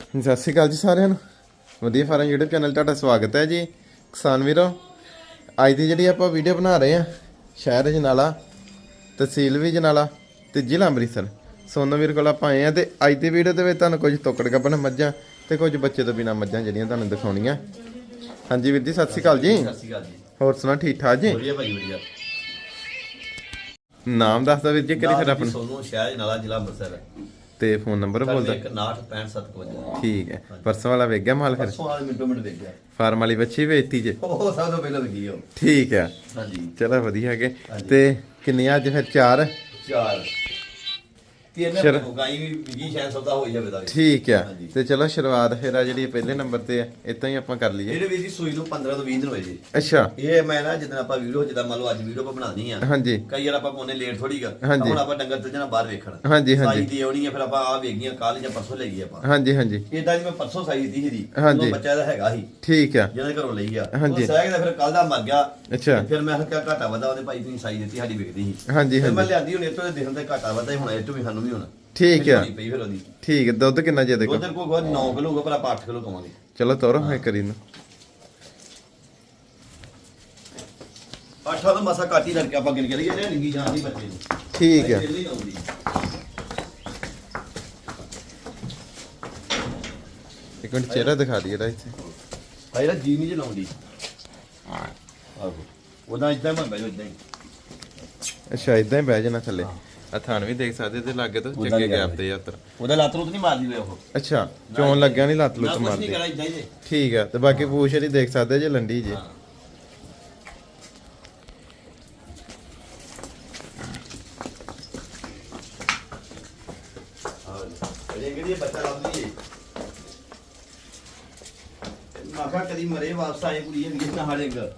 ਸਤਿ ਸ਼੍ਰੀ ਅਕਾਲ ਜੀ ਸਾਰਿਆਂ ਨੂੰ। ਵਧੀਆ ਫਾਰਮ YouTube ਚੈਨਲ ਤੁਹਾਡਾ ਸਵਾਗਤ ਹੈ ਜੀ। ਕਿਸਾਨ ਵੀਰੋ ਅੱਜ ਦੀ ਜਿਹੜੀ ਆਪਾਂ ਵੀਡੀਓ ਬਣਾ ਰਹੇ ਆ ਸ਼ਹਿਰ ਜਨਾਲਾ ਤਹਿਸੀਲ ਵੀ ਜਨਾਲਾ ਤੇ ਜ਼ਿਲ੍ਹਾ ਅੰਮ੍ਰਿਤਸਰ। ਸੋਨੂ ਵੀਰ ਕੋਲ ਆਪਾਂ ਆਏ ਆ ਤੇ ਅੱਜ ਦੀ ਵੀਡੀਓ ਦੇ ਵਿੱਚ ਤੁਹਾਨੂੰ ਕੁਝ ਤੋਕੜ ਗੱਬਣ ਮੱਝਾਂ ਤੇ ਕੁਝ ਬੱਚੇ ਤੋਂ ਬਿਨਾ ਮੱਝਾਂ ਜਿਹੜੀਆਂ ਤੁਹਾਨੂੰ ਦਿਖਾਉਣੀਆਂ। ਹਾਂਜੀ ਵੀਰ ਜੀ ਸਤਿ ਸ਼੍ਰੀ ਅਕਾਲ ਜੀ। ਸਤਿ ਸ਼੍ਰੀ ਅਕਾਲ ਜੀ। ਹੋਰ ਸੁਣਾ ਠੀਕ ਠਾਕ ਜੀ? ਵਧੀਆ ਭਾਈ ਵਧੀਆ। ਨਾਮ ਦੱਸ ਦਿਓ ਵੀਰ ਜੀ ਕਿਹੜੀ ਫਿਰ ਆਪਣਾ? ਸੋਨੂੰ ਸ਼ਹਿਰ ਨਾਲਾ ਜ਼ਿਲ੍ਹਾ ਅੰਮ੍ਰਿਤਸਰ। ਤੇ ਫੋਨ ਨੰਬਰ ਬੋਲ ਦਿਓ 196557 ਠੀਕ ਹੈ। ਪਰਸੋਂ ਵਾਲਾ ਵੇਖ ਗਿਆ ਮਾਲ ਫਿਰ? ਪਰਸੋਂ ਵਾਲੇ ਮਿੰਟੋ ਮਿੰਟ ਵੇਖ ਗਿਆ। ਫਾਰਮ ਵਾਲੀ ਬੱਚੀ ਵੇਚਤੀ ਜੇ। ਉਹ ਸਭ ਤੋਂ ਪਹਿਲਾਂ ਵੇਖੀ ਉਹ। ਠੀਕ ਹੈ। ਹਾਂਜੀ। ਚਲੋ ਵਧੀਆ ਹੈਗੇ। ਤੇ ਕਿੰਨੀਆਂ ਅੱਜ ਫਿਰ? ਚਾਰ? ਚਾਰ। ਤਿੰਨ ਸ਼ਰ- ਗਾਈ ਵੀ ਵਿਗੀ ਸ਼ਾਇਦ ਸੌਦਾ ਹੋ ਜਾਵੇ ਦਾ ਠੀਕ ਆ। ਹਾਂਜੀ। ਤੇ ਚਲੋ ਸ਼ੁਰੂਆਤ ਫਿਰ ਆ ਜਿਹੜੀ ਪਹਿਲੇ ਨੰਬਰ ਤੇ ਆ ਇਤਾਂ ਹੀ ਆਪਾਂ ਕਰ ਲਈਏ। ਇਹਦੇ ਵਿੱਚ ਜੀ ਸੂਈ ਨੂੰ 15 ਤੋਂ 20 ਦਿਨ ਹੋਏ ਜੀ। ਅੱਛਾ। ਇਹ ਮੈਂ ਨਾ ਜਦੋਂ ਆਪਾਂ ਵੀਡੀਓ ਜਿੱਦਾਂ ਮੰਨ ਲਓ ਅੱਜ ਵੀਡੀਓ ਆਪਾਂ ਬਣਾਉਣੀ ਆ। ਹਾਂਜੀ। ਕਈ ਵਾਰ ਆਪਾਂ ਕੋਨੇ ਲੇਟ ਥੋੜੀ ਗਾ। ਹਾਂਜੀ। ਹੁਣ ਆਪਾਂ ਡੰਗਰ ਤੇ ਜਣਾ ਬਾਹਰ ਵੇਖਣ। ਹਾਂਜੀ, ਹਾਂਜੀ। ਸਾਈ ਦੀ ਆਉਣੀ ਆ ਫਿਰ ਆਪਾਂ ਆ ਵੇਖ ਗਈਆਂ ਕੱਲ ਜਾਂ ਪਰਸੋਂ ਲੈ ਗਈ ਆਪਾਂ। ਹਾਂਜੀ ਹਾਂਜੀ। ਇਦਾਂ ਦੀ ਮੈਂ ਪਰਸੋਂ ਸਾਈ ਦਿੱਤੀ ਸੀ ਦੀ ਹਾਂਜੀ। ਉਦੋਂ ਬੱਚਾ ਦਾ ਹੈਗਾ ਸੀ। ਠੀਕ ਆ। ਜਿਹਨਾਂ ਦੇ ਘਰੋਂ ਲਈ ਆ। ਹਾਂਜੀ। ਉਹ ਸਹਿ ਦਾ ਫਿਰ ਕੱਲ ਦਾ ਮਰ ਗਿਆ। ਅੱਛਾ। ਫਿਰ ਮੈਂ ਕਿਹਾ ਘਾਟਾ ਵਧਾ ਉਹਦੇ ਭਾਈ ਤੁਸੀਂ ਸਾਈ ਦਿੱਤੀ ਸਾਡੀ ਵਿਕਦੀ ਸੀ। ਹਾਂਜੀ, ਫਿਰ ਮੈਂ ਹਾਂਜੀ। ਲਿਆਂਦੀ ਹੁਣ ਇਹ ਤੋਂ ਦੇਖਣ ਤੇ ਘਾਟਾ ਵਧਾ ਹੀ ਹੋਣਾ ਇਹ ਤੋਂ ਵੀ ਸਾਨੂੰ ਹੋਣਾ। ਠੀਕ ਆ। ਮੇਰੀ ਪਈ ਫਿਰ ਉਹਦੀ। ਠੀਕ ਆ, ਦੁੱਧ ਕਿੰਨਾ ਜੇ ਦੇਖੋ। ਉਧਰ ਕੋਈ 9 ਕਿਲੋ ਹੋਊਗਾ ਪਰ ਆਪਾਂ 8 ਕਿਲੋ ਕਵਾਂਗੇ। ਚਲੋ ਤੋਰੋ ਹੈ ਕਰੀ ਨੂੰ ਅੱਠਾਂ ਤੋਂ ਮਸਾ ਕਾਟੀ ਕਰਕੇ ਆਪਾਂ ਗਿਣ ਕੇ ਲਈਏ ਇਹ ਰਿੰਗੀ ਜਾਂਦੀ ਬੱਚੇ ਨੂੰ। ਠੀਕ ਆ ਆਉਂਦੀ। ਇੱਕ ਮਿੰਟ ਚਿਹਰਾ ਦਿਖਾ ਦਈਏ ਇਹਦਾ ਇੱਥੇ। ਆ ਜਿਹੜਾ ਜੀ ਨਹੀਂ ਜਲਾਉਂਦੀ ਆਹੋ। ਉਹਦਾ ਇਦਾਂ ਮੈਂ ਬੈਜੋ ਇਦਾਂ ਹੀ। ਅੱਛਾ ਇਦਾਂ ਹੀ ਬਹਿ ਜਾਣਾ ਥੱਲੇ। ਆ ਥਾਨ ਵੀ ਦੇਖ ਸਕਦੇ ਤੇ ਲਾਗੇ ਤੋਂ ਹੀ ਗੈਪ ਤੇ ਯਾਤਰ। ਉਹਦਾ ਲੱਤ ਰੁੱਤ ਨਹੀਂ ਮਾਰਦੀ ਵੇ ਉਹ। ਅੱਛਾ ਚੋਣ ਲੱਗਿਆ ਨਹੀਂ ਲੱਤ ਲੁੱਤ ਨਹੀਂ ਮਾਰਦੀ? ਠੀਕ ਆ ਤੇ ਬਾਕੀ ਪੂਛ ਇਹਦੀ ਦੇਖ ਸਕਦੇ ਜੇ ਲੰਡੀ ਜੇ। ਮਾਖਾ ਕਦੀ ਮਰੇ ਵਾਪਸ ਆਏ ਕੁੜੀ ਇਹ ਨਾ ਹਾੜੇਗਾ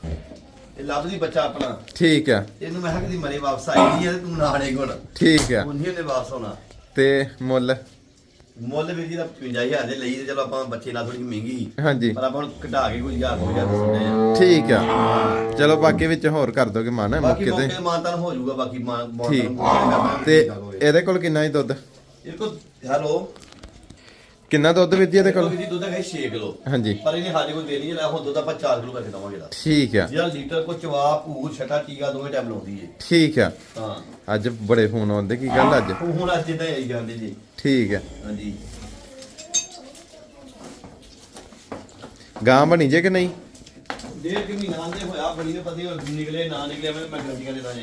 ਇਹ ਲੱਭਦੀ ਬੱਚਾ ਆਪਣਾ। ਠੀਕ ਆ। ਇਹਨੂੰ ਮੈਂ ਕਿਹਾ ਕਦੀ ਮਰੇ ਵਾਪਸ ਆਈ ਨਹੀਂ ਤੇ ਤੂੰ ਨਾ ਹਾੜੇਗਾ ਹੁਣ ਠੀਕ ਆ। ਉਹਨੇ ਉਹਨੇ ਵਾਪਸ ਆਉਣਾ। ਤੇ ਮੁੱਲ? ਮੁੱਲ ਵੀਰ ਜੀ ਦਾ 55000 ਦੇ ਲਈ ਤੇ ਚਲੋ ਆਪਾਂ ਬੱਚੇ ਨਾਲ ਥੋੜੀ ਮਹਿੰਗੀ। ਸੀ। ਹਾਂਜੀ। ਪਰ ਆਪਾਂ ਹੁਣ ਘਟਾ ਕੇ ਕੋਈ ਹਜ਼ਾਰ ਦੋ ਹਜ਼ਾਰ ਸੁਣਦੇ ਆ। ਠੀਕ ਆ। ਚਲੋ ਬਾਕੀ ਵਿੱਚ ਹੋਰ ਕਰ ਦੋਗੇ ਮਨ ਬਾਕੀ ਮੌਕੇ ਤੇ? ਮੌਕੇ ਮਾਨਤਾਨ ਹੋ ਜਾਊਗਾ ਬਾਕੀ ਮਾਨ ਠੀਕ। ਤੇ ਇਹਦੇ ਕੋਲ ਕਿੰਨਾ ਹੀ ਦੁੱਧ? ਇਹ ਕੋ ਹੈਲੋ? ਕਿੰਨਾ ਦੁੱਧ ਵਿੱਚ ਇਹਦੇ ਕੋਲ? ਦੁੱਧ ਹੈ 6 ਕਿਲੋ। ਹਾਂਜੀ। ਪਰ ਇਹਨੇ ਸਾਡੇ ਕੋਲ ਦੇਣੀ ਹੈ ਹੁਣ ਦੁੱਧ ਆਪਾਂ 4 ਕਿਲੋ ਕਰਕੇ ਦਵਾਂਗੇ ਦਾ ਠੀਕ ਆ। ਜਿਹੜਾ ਲੀਟਰ ਕੋ ਚਵਾ ਭੂਰ ਛਟਾ ਟੀਕਾ ਦੋਵੇਂ ਟਾਈਮ ਲਾਉਂਦੀ ਏ ਠੀਕ ਆ। ਹਾਂ। ਅੱਜ ਬੜੇ ਫੋਨ ਆਉਂਦੇ ਕੀ ਗੱਲ ਅੱਜ? ਹੁਣ ਅੱਜ ਜਿੱਦਾਂ ਆਈ ਜਾਂਦੇ ਜੀ। ਠੀਕ ਆ। ਹਾਂਜੀ। ਗਾਂ ਬਣੀ ਜੇ ਕਿ ਨਹੀਂ? ਡੇਢ ਕਿ ਮਹੀਨਾ ਦੇ ਹੋਇਆ ਬੜੀ ਨੇ ਪਤਾ ਨਿਕਲੇ ਨਾ ਨਿਕਲੇ ਮੈਂ ਗਰੰਟੀ ਕਰ ਦਿੰਦਾ ਜੀ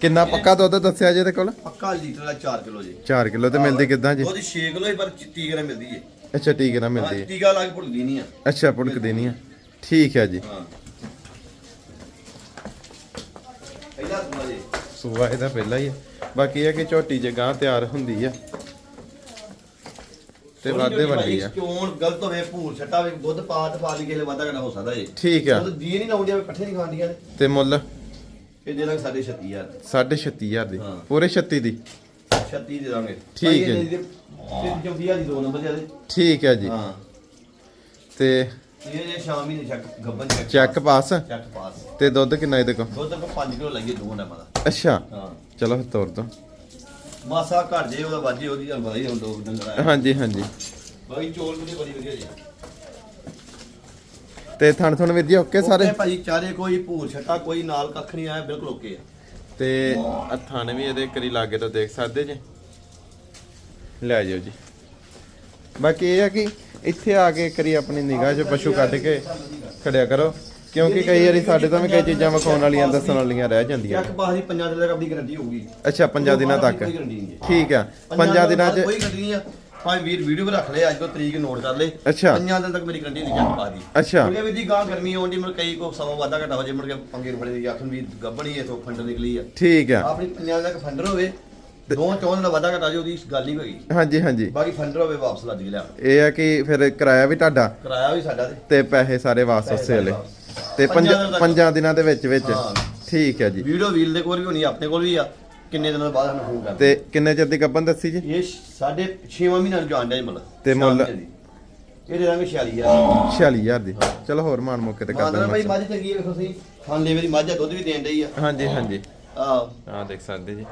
ਕਿੰਨਾ ਪੱਕਾ ਦੁੱਧ ਦੱਸਿਆ ਜੇ ਇਹਦੇ ਕੋਲ? ਪੱਕਾ ਲੀਟਰ ਦਾ 4 ਕਿਲੋ ਜੀ। 4 ਕਿਲੋ ਤੇ ਮਿਲਦੀ ਕਿੱਦਾਂ ਜੀ? ਉਹਦੀ 6 ਕਿਲੋ ਹੀ ਪਰ ਟੀਕਾ ਨਾਲ ਮਿਲਦੀ ਏ। ਅੱਛਾ ਠੀਕ ਨਾ ਹਾਂ, ਮਿਲਦੀ ਹੈ ਟੀਕਾ ਲਾ ਕੇ ਭੁੱਲਦੀ ਨਹੀਂ ਆ। ਅੱਛਾ ਪੁੜਕਦੀ ਨਹੀਂ ਆ। ਠੀਕ ਹੈ ਜੀ। ਹਾਂ। ਪਹਿਲਾ ਸੁਣਾ ਜੀ। ਸੂਆ ਇਹਦਾ ਪਹਿਲਾਂ ਹੀ ਆ। ਬਾਕੀ ਇਹ ਹੈ ਕਿ ਝੋਟੀ ਜੇ ਗਾਂ ਤਿਆਰ ਹੁੰਦੀ ਆ ਤੇ ਵਾਧੇ ਵੱਡੀ ਆ। ਚੋਣ ਗਲਤ ਹੋਵੇ ਭੂਰ ਛੱਟਾ ਹੋਵੇ ਦੁੱਧ ਪਾ ਤੇ ਪਾ ਲਈ ਕਿਸੇ ਵਾਧਾ ਕਰਨਾ ਹੋ ਸਕਦਾ ਏ। ਠੀਕ ਆ। ਉਹ ਜੀ ਨਹੀਂ ਲਾਉਂਦੀਆਂ ਇਕੱਠੇ ਨਹੀਂ ਖਾਂਦੀਆਂ। ਤੇ ਮੁੱਲ? ਇਹ ਦੇ ਦਾਂਗੇ ਸਾਡੇ 36000 36500 ਦੀ। ਹਾਂ। ਪੂਰੇ 36 ਦੀ? 36 ਦੇ ਦਾਂਗੇ। ਠੀਕ ਹੈ। ਤੇ ਚੌਂਦੀ ਦੀ ਦੋ ਨੰਬਰ ਜਿਆਦੇ। ਠੀਕ ਹੈ ਜੀ। ਹਾਂ। ਤੇ ਇਹ ਜੇ ਸ਼ਾਮ ਹੀ ਚੱਕ ਗੱਬਨ ਚੱਕ ਚੈੱਕ ਪਾਸ। ਚੱਕ ਪਾਸ। ਤੇ ਦੁੱਧ ਕਿੰਨਾ ਇਹਦੇ ਕੋਲ? ਦੁੱਧ ਕੋ 5 ਕਿਲੋ ਲਾਈਏ ਦੋ ਟਾਈਮਾਂ ਦਾ। ਅੱਛਾ। ਹਾਂ। ਚਲੋ ਫਿਰ ਤੋਰ ਦੋ। ਮਾਸਾ ਘਟ ਜੇ ਉਹਦਾ ਵਾਜੇ ਉਹਦੀ ਚੱਲ ਪਤਾ ਹੀ ਹੁਣ ਦੋ ਡੰਗਰ ਆ ਹਾਂਜੀ ਹਾਂਜੀ। ਬਾਈ ਚੋਲ ਵੀ ਬੜੀ ਵਧੀਆ ਜੀ। ਤੇ ਥਣ ਥਣ ਵੀਰ ਜੀ ਓਕੇ ਸਾਰੇ? ਓਕੇ ਭਾਜੀ ਚਾਰੇ ਕੋਈ ਭੂਰ ਛੱਟਾ ਕੋਈ ਨਾਲ ਕੱਖ ਨਹੀਂ ਆਇਆ ਬਿਲਕੁਲ ਓਕੇ ਆ। ਤੇ ਹੱਥਾਂ ਨੇ ਵੀ ਇਹਦੇ ਕਰੀ ਲਾਗੇ ਤੋਂ ਦੇਖ ਸਕਦੇ ਜੇ। ਲੈ ਜਾਓ ਜੀ। ਬਾਕੀ ਇਹ ਆ ਕਿ ਇੱਥੇ ਆ ਕੇ ਕਰੀ ਆਪਣੀ ਨਿਗਾਹ 'ਚ ਪਸ਼ੂ ਕੱਢ ਕੇ ਖੜਿਆ ਕਰੋ ਕਿਉਂਕਿ ਕਈ ਵਾਰੀ ਸਾਡੇ ਤੋਂ ਵੀ ਕਈ ਚੀਜ਼ਾਂ ਵਿਖਾਉਣ ਵਾਲੀਆਂ ਦੱਸਣ ਵਾਲੀਆਂ ਰਹਿ ਜਾਂਦੀਆਂ। ਪਾਸ ਦੀ ਪੰਜਾਂ ਦਿਨਾਂ ਤੱਕ ਆਪਣੀ ਗਾਰੰਟੀ ਹੋਊਗੀ। ਅੱਛਾ ਪੰਜਾਂ ਦਿਨਾਂ ਤੱਕ। ਠੀਕ ਆ ਪੰਜਾਂ ਦਿਨਾਂ 'ਚ ਕੋਈ ਗਾਰੰਟੀ ਨਹੀਂ ਆ ਭਾਵੇਂ ਵੀਰ ਵੀਡੀਓ ਵੀ ਰੱਖ ਲੈ ਅੱਜ ਤੋਂ ਤਰੀਕ ਨੋਟ ਕਰ ਲੈ ਅੱਛਾ। ਪੰਜਾਂ ਦਿਨ ਤੱਕ ਮੇਰੀ ਗਾਰੰਟੀ ਨਹੀਂ ਚੱਕ ਪਾ ਦੀ ਅੱਛਾ। ਕਿਉਂਕਿ ਵੀ ਦੀ ਗਾਂ ਗਰਮੀ ਆਉਂਦੀ ਮਤਲਬ ਕਈ ਕੋ ਸਮਾਂ ਵਾਧਾ ਘਟਾ ਹੋ ਜੇ ਮੁੜ ਕੇ ਪੰਗੇ ਫੜੇ ਦੀ ਆਖਣ ਵੀ ਗੱਬਣੀ ਇਥੋਂ ਫੰਡਰ ਨਿਕਲੀ ਆ। ਠੀਕ ਆ। ਆਪਣੀ ਪੰਜਾਂ ਦਿਨ ਤੱਕ ਫੰਡਰ ਹੋਵੇ ਦੋ ਚੌਂ ਦਾ ਵਾਧਾ ਘਟਾ ਜੇ ਉਹਦੀ ਗੱਲ ਹੀ ਹੋਈ ਹਾਂਜੀ ਹਾਂਜੀ। ਬਾਕੀ ਫੰਡਰ ਹੋਵੇ ਵਾਪਸ ਲੱਜ ਲਿਆ ਇਹ ਆ ਕਿ ਫਿਰ ਕਿਰਾਇਆ ਵੀ ਤੁਹਾਡਾ ਕਿਰਾਇਆ ਵੀ ਸਾਡਾ ਤੇ। ਤੇ ਪੈਸੇ ਸਾਰੇ ਵਾਪਸ ਪੈਸੇ ਉਸੇ ਵਾਲੇ। ਤੇ ਪੰਜਾਂ ਦਿਨਾਂ ਦੇ ਵਿੱਚ ਵਿੱਚ। ਠੀਕ ਹੈ ਜੀ। ਵੀਡੀਓ ਵੀਲ ਦੇ ਕੋਲ ਵੀ ਹੋਣੀ ਆਪਣੇ ਕੋਲ ਵੀ ਆ। ਕਿੰਨੇ ਦਿਨਾਂ ਬਾਅਦ ਸਾਨੂੰ ਫੋਨ ਕਰ ਤੇ ਕਿੰਨੇ ਚਿਰ ਦੀ ਗੱਬਨ ਦੱਸੀ ਜੀ? ਇਹ ਸਾਡੇ 6ਵਾਂ ਮਹੀਨਾ ਨੂੰ ਜਾਣ ਡਿਆ ਜੀ ਮਤਲਬ ਤੇ ਮੁੱਲ? ਮਹੀਨੇ ਦੀ। ਇਹ ਦੇ ਦਾਂਗੇ 46000 46000 ਦੀ। ਚਲੋ ਹੋਰ ਮਾਨ ਮੌਕੇ ਤੇ ਕਰ ਮਾਨਦਾ ਭਾਈ ਦਾਂਗੇ ਮੱਝ ਚੰਗੀ ਹੈ ਵੇਖੋ ਤੁਸੀਂ। ਖਾਣ ਲੈਵੇ ਦੀ ਮੱਝ ਆ ਦੁੱਧ ਵੀ ਦੇਣ ਡਈ ਆ। ਹਾਂਜੀ ਹਾਂਜੀ। ਆ ਆ ਦੇਖ ਸਕਦੇ ਜੀ।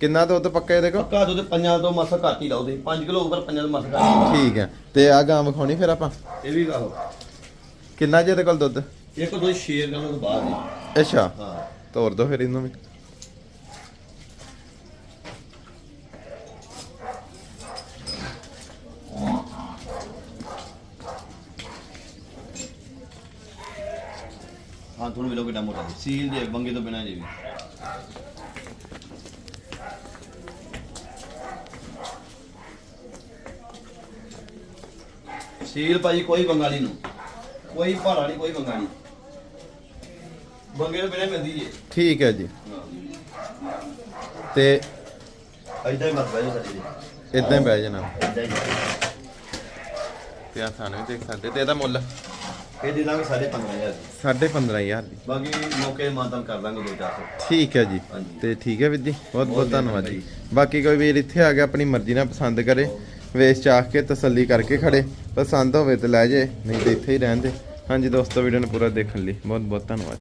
ਕਿੰਨਾ ਦੁੱਧ ਪੱਕਾ ਇਹਦੇ ਕੋਲ ਪੱਕਾ ਦੁੱਧ ਪੰਜਾਂ ਤੋਂ ਮਸਾ ਘੱਟ ਹੀ ਲਾਉਦੇ 5 ਕਿਲੋ ਉੱਪਰ ਪੰਜਾਂ ਤੋਂ ਮਸਾ ਘੱਟ ਠੀਕ ਹੈ। ਤੇ ਆ ਗਾਂ ਵਿਖਾਉਣੀ ਫਿਰ ਆਪਾਂ? ਇਹ ਵੀ ਕਹੋ ਕਿੰਨਾ ਜੇ ਇਹਦੇ ਕੋਲ ਦੁੱਧ? ਇੱਕ ਦੋ 6 ਕਿਲੋ ਤੋਂ ਬਾਅਦ ਹੀ ਅੱਛਾ। ਹਾਂ। ਤੋਰ ਦੋ ਫਿਰ ਇਹਨੂੰ ਵੀ। ਹਾਂ ਤੁਹਾਨੂੰ ਮਿਲੋ ਕਿੱਡਾ ਮੋਟਾ ਸੀਲ ਜੇ ਬੰਗੇ ਤੋਂ ਬਿਨਾ ਜੇ। ਵੀ ਸੀਲ ਭਾਈ ਕੋਈ ਬੰਗਾਲੀ ਨੂੰ। ਕੋਈ ਭਾੜਾ ਨਹੀਂ ਕੋਈ ਬੰਗਾਲੀ। ਬੰਗੇ ਤੋਂ ਬਿਨਾ ਮਿਲਦੀ ਜੇ। ਠੀਕ ਹੈ ਜੀ। ਤੇ ਐਦਾਂ ਹੀ ਮਤ ਬੈਜੋ ਸਾਡੇ ਜੀ ਇਦਾਂ ਹੀ ਬਹਿ ਜਾਣਾ। ਐਦਾਂ ਹੀ। ਤੇ ਆ ਸਾਨੂੰ ਵੀ ਦੇਖ ਸਕਦੇ ਤੇ ਇਹਦਾ ਮੁੱਲ। ਇਹ ਦੇ ਦਾਂਗੇ ਸਾਡੇ 15000 ਸਾਢੇ 15000 ਦੀ ਬਾਕੀ ਮੌਕੇ ਮਾਤਨ ਕਰ ਦਾਂਗੇ ਦੋ ਚਾਰ ਸੌ। ਠੀਕ ਹੈ ਜੀ। ਤੇ ਠੀਕ ਹੈ ਵੀਰ ਜੀ ਬਹੁਤ ਬਹੁਤ ਧੰਨਵਾਦ ਜੀ। ਬਾਕੀ ਕੋਈ ਵੀਰ ਇੱਥੇ ਆ ਗਿਆ ਆਪਣੀ ਮਰਜ਼ੀ ਨਾਲ ਪਸੰਦ ਕਰੇ ਵੇਚ ਚਾਖ ਕੇ ਤਸੱਲੀ ਕਰਕੇ ਖੜੇ। ਪਸੰਦ ਹੋਵੇ ਤੇ ਲੈ ਜੇ ਨਹੀਂ ਤੇ ਇੱਥੇ ਹੀ ਰਹਿਣ ਦੇ। ਹਾਂਜੀ ਦੋਸਤੋ ਵੀਡੀਓ ਨੂੰ ਪੂਰਾ ਦੇਖਣ ਲਈ ਬਹੁਤ ਬਹੁਤ ਧੰਨਵਾਦ।